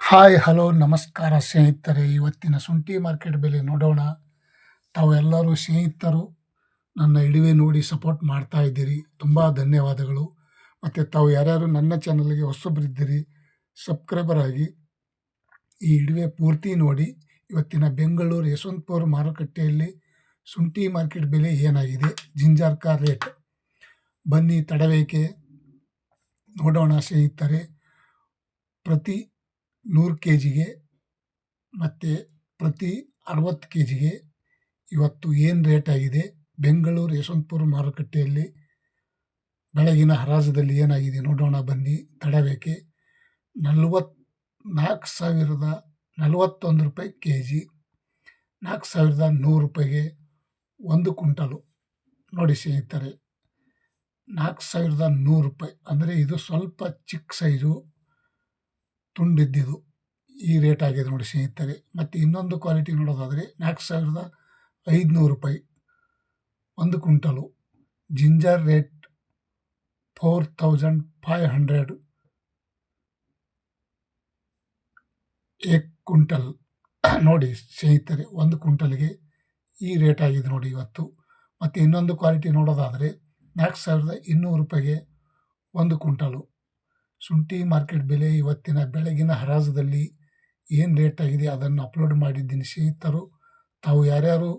Hi, hello, ನಮಸ್ಕಾರ ಸ್ನೇಹಿತರೆ. ಇವತ್ತಿನ ಶುಂಠಿ ಮಾರ್ಕೆಟ್ ಬೆಲೆ ನೋಡೋಣ. ತಾವೆಲ್ಲರೂ ಸ್ನೇಹಿತರು, ನನ್ನ ಇಡುವೆ ನೋಡಿ ಸಪೋರ್ಟ್ ಮಾಡ್ತಾ ಇದ್ದೀರಿ. ತುಂಬ ಧನ್ಯವಾದಗಳು. ಮತ್ತು ತಾವು ಯಾರ್ಯಾರು ನನ್ನ ಚಾನಲ್ಗೆ ಹೊಸಬ್ರಿದ್ದೀರಿ ಸಬ್ಸ್ಕ್ರೈಬರ್ ಆಗಿ ಈ ಇಡುವೆ ಪೂರ್ತಿ ನೋಡಿ. ಇವತ್ತಿನ ಬೆಂಗಳೂರು ಯಶವಂತಪುರ ಮಾರುಕಟ್ಟೆಯಲ್ಲಿ ಶುಂಠಿ ಮಾರ್ಕೆಟ್ ಬೆಲೆ ಏನಾಗಿದೆ? ಜಿಂಜಾರ್ಕ ರೇಟ್ ಬನ್ನಿ, ತಡವೇಕೆ ನೋಡೋಣ ಸ್ನೇಹಿತರೆ. ಪ್ರತಿ ನೂರು ಕೆ ಜಿಗೆ ಮತ್ತು ಪ್ರತಿ ಅರವತ್ತು ಕೆ ಜಿಗೆ ಇವತ್ತು ಏನು ರೇಟ್ ಆಗಿದೆ? ಬೆಂಗಳೂರು ಯಶವಂತಪುರ ಮಾರುಕಟ್ಟೆಯಲ್ಲಿ ಬೆಳಗಿನ ಹರಾಜದಲ್ಲಿ ಏನಾಗಿದೆ ನೋಡೋಣ ಬನ್ನಿ. ತಡಬೇಕೆ ನಲ್ವತ್ನಾಲ್ಕು ಸಾವಿರದ ನಲವತ್ತೊಂದು ರೂಪಾಯಿ ಕೆ ಜಿ ನಾಲ್ಕು ಸಾವಿರದ ನೂರು ರೂಪಾಯಿಗೆ ಒಂದು ಕುಂಟಲು ನೋಡಿ ಸ್ನೇಹಿತರೆ, ನಾಲ್ಕು ಸಾವಿರದ ನೂರು ರೂಪಾಯಿ. ಅಂದರೆ ಇದು ಸ್ವಲ್ಪ ಚಿಕ್ಕ ಸೈಜು. ತುಂಡಿದ್ದಿದ್ದು. ಈ ರೇಟ್ ಆಗಿದೆ ನೋಡಿ ಸ್ನೇಹಿತರೆ. ಮತ್ತು ಇನ್ನೊಂದು ಕ್ವಾಲಿಟಿ ನೋಡೋದಾದರೆ ನಾಲ್ಕು ಸಾವಿರದ ಐದುನೂರು ರೂಪಾಯಿ. ಒಂದು quintal. Ginger rate four thousand five hundred ಏಕ್ ಕ್ವಿಂಟಲ್. ನೋಡಿ ಸ್ನೇಹಿತರೆ, ಒಂದು ಕ್ವಿಂಟಲ್ಗೆ ಈ ರೇಟ್ ಆಗಿದೆ ನೋಡಿ ಇವತ್ತು. ಮತ್ತು ಇನ್ನೊಂದು ಕ್ವಾಲಿಟಿ ನೋಡೋದಾದರೆ ನಾಲ್ಕು ಸಾವಿರದ ಇನ್ನೂರು ರೂಪಾಯಿಗೆ ಒಂದು ಕುಂಟಲು ಶುಂಠಿ ಮಾರ್ಕೆಟ್ ಬೆಲೆ ಇವತ್ತಿನ ಬೆಳಗಿನ ಹರಾಜದಲ್ಲಿ ಏನು ರೇಟ್ ಆಗಿದೆ ಅದನ್ನು ಅಪ್ಲೋಡ್ ಮಾಡಿದ್ದೀನಿ. ಸ್ನೇಹಿತರು, ತಾವು ಯಾರ್ಯಾರು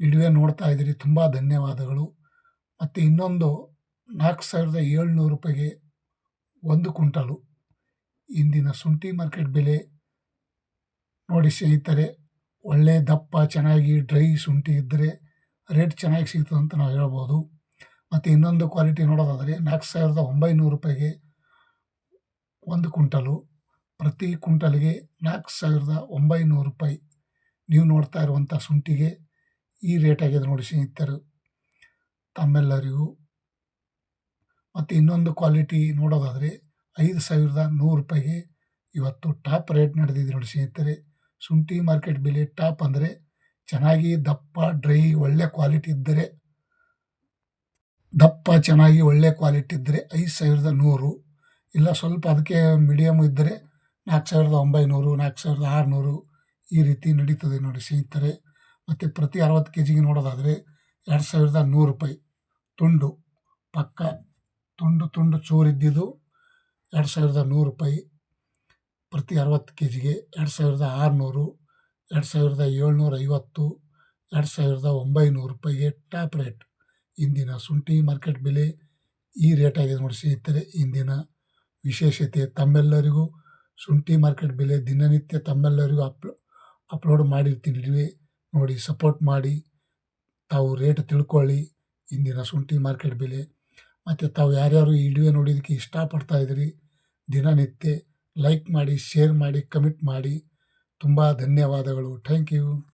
ವಿಡಿಯೋ ನೋಡ್ತಾ ಇದ್ದೀರಿ, ತುಂಬ ಧನ್ಯವಾದಗಳು. ಮತ್ತು ಇನ್ನೊಂದು ನಾಲ್ಕು ಸಾವಿರದ ಏಳ್ನೂರು ರೂಪಾಯಿಗೆ ಒಂದು ಕುಂಟಲು ಇಂದಿನ ಶುಂಠಿ ಮಾರ್ಕೆಟ್ ಬೆಲೆ. ನೋಡಿ ಸ್ನೇಹಿತರೆ, ಒಳ್ಳೆ ದಪ್ಪ, ಚೆನ್ನಾಗಿ ಡ್ರೈ ಶುಂಠಿ ಇದ್ದರೆ ರೇಟ್ ಚೆನ್ನಾಗಿ ಸಿಗ್ತದೆ ಅಂತ ನಾವು ಹೇಳ್ಬೋದು. ಮತ್ತು ಇನ್ನೊಂದು ಕ್ವಾಲಿಟಿ ನೋಡೋದಾದರೆ ನಾಲ್ಕು ಸಾವಿರದ ಒಂಬೈನೂರು ರೂಪಾಯಿಗೆ ಒಂದು ಕುಂಟಲು ಪ್ರತಿ ಕುಂಟಲಿಗೆ ನಾಲ್ಕು ಸಾವಿರದ ಒಂಬೈನೂರು ರೂಪಾಯಿ. ನೀವು ನೋಡ್ತಾ ಇರುವಂಥ ಶುಂಠಿಗೆ ಈ ರೇಟ್ ಆಗಿದೆ ನೋಡಿ ಸ್ನೇಹಿತರು. ತಮ್ಮೆಲ್ಲರಿಗೂ. ಮತ್ತು ಇನ್ನೊಂದು ಕ್ವಾಲಿಟಿ ನೋಡೋದಾದರೆ ಐದು ಸಾವಿರದ ನೂರು ರೂಪಾಯಿಗೆ ಇವತ್ತು ಟಾಪ್ ರೇಟ್ ನಡೆದಿದೆ ನೋಡಿ ಸ್ನೇಹಿತರೆ. ಶುಂಠಿ ಮಾರ್ಕೆಟ್ ಬೆಲೆ ಟಾಪ್ ಅಂದರೆ ಚೆನ್ನಾಗಿ ದಪ್ಪ, ಡ್ರೈ, ಒಳ್ಳೆ ಕ್ವಾಲಿಟಿ ಇದ್ದರೆ, ದಪ್ಪ, ಚೆನ್ನಾಗಿ ಒಳ್ಳೆ ಕ್ವಾಲಿಟಿ ಇದ್ದರೆ ಐದು ಸಾವಿರದ ನೂರು. ಇಲ್ಲ, ಸ್ವಲ್ಪ ಅದಕ್ಕೆ ಮೀಡಿಯಮ್ ಇದ್ದರೆ ನಾಲ್ಕು ಸಾವಿರದ ಒಂಬೈನೂರು, ನಾಲ್ಕು ಸಾವಿರದ ಆರುನೂರು ಈ ರೀತಿ ನಡೀತದೆ ನೋಡಿ ಸ್ನೇಹಿತರೆ. ಮತ್ತು ಪ್ರತಿ ಅರವತ್ತು ಕೆ ಜಿಗೆ ನೋಡೋದಾದರೆ ಎರಡು ಸಾವಿರದ ನೂರು ರೂಪಾಯಿ. ತುಂಡು, ಪಕ್ಕ ತುಂಡು ತುಂಡು ಚೂರಿದ್ದಿದ್ದು ಎರಡು ಸಾವಿರದ ನೂರು ರೂಪಾಯಿ. ಪ್ರತಿ ಅರವತ್ತು ಕೆ ಜಿಗೆ ಎರಡು ಸಾವಿರದ ಆರುನೂರು, ಎರಡು ಸಾವಿರದ ಏಳ್ನೂರ ಐವತ್ತು, ಎರಡು ಸಾವಿರದ ಒಂಬೈನೂರು ರೂಪಾಯಿಗೆ ಟಾಪ್ ರೇಟ್ ಇಂದಿನ ಶುಂಠಿ ಮಾರ್ಕೆಟ್ ಬೆಲೆ ಈ ರೇಟಾಗಿದೆ ನೋಡಿ ಸ್ನೇಹಿತರೆ, ಇಂದಿನ ವಿಶೇಷತೆ ತಮ್ಮೆಲ್ಲರಿಗೂ ಶುಂಠಿ ಮಾರ್ಕೆಟ್ ಬೆಲೆ ದಿನನಿತ್ಯ ತಮ್ಮೆಲ್ಲರಿಗೂ ಅಪ್ ಅಪ್ಲೋಡ್ ಮಾಡಿರ್ತೀನಿ ನೋಡಿ ಸಪೋರ್ಟ್ ಮಾಡಿ, ತಾವು ರೇಟ್ ತಿಳ್ಕೊಳ್ಳಿ, ಇಂದಿನ ಶುಂಠಿ ಮಾರ್ಕೆಟ್ ಬೆಲೆ. ಮತ್ತು ತಾವು ಯಾರ್ಯಾರು ಈ ವಿಡಿಯೋ ನೋಡಿದ್ದಕ್ಕೆ ಇಷ್ಟಪಡ್ತಾ ಇದ್ದೀರಿ, ದಿನನಿತ್ಯ ಲೈಕ್ ಮಾಡಿ ಶೇರ್ ಮಾಡಿ ಕಮೆಂಟ್ ಮಾಡಿ. ತುಂಬ ಧನ್ಯವಾದಗಳು. Thank you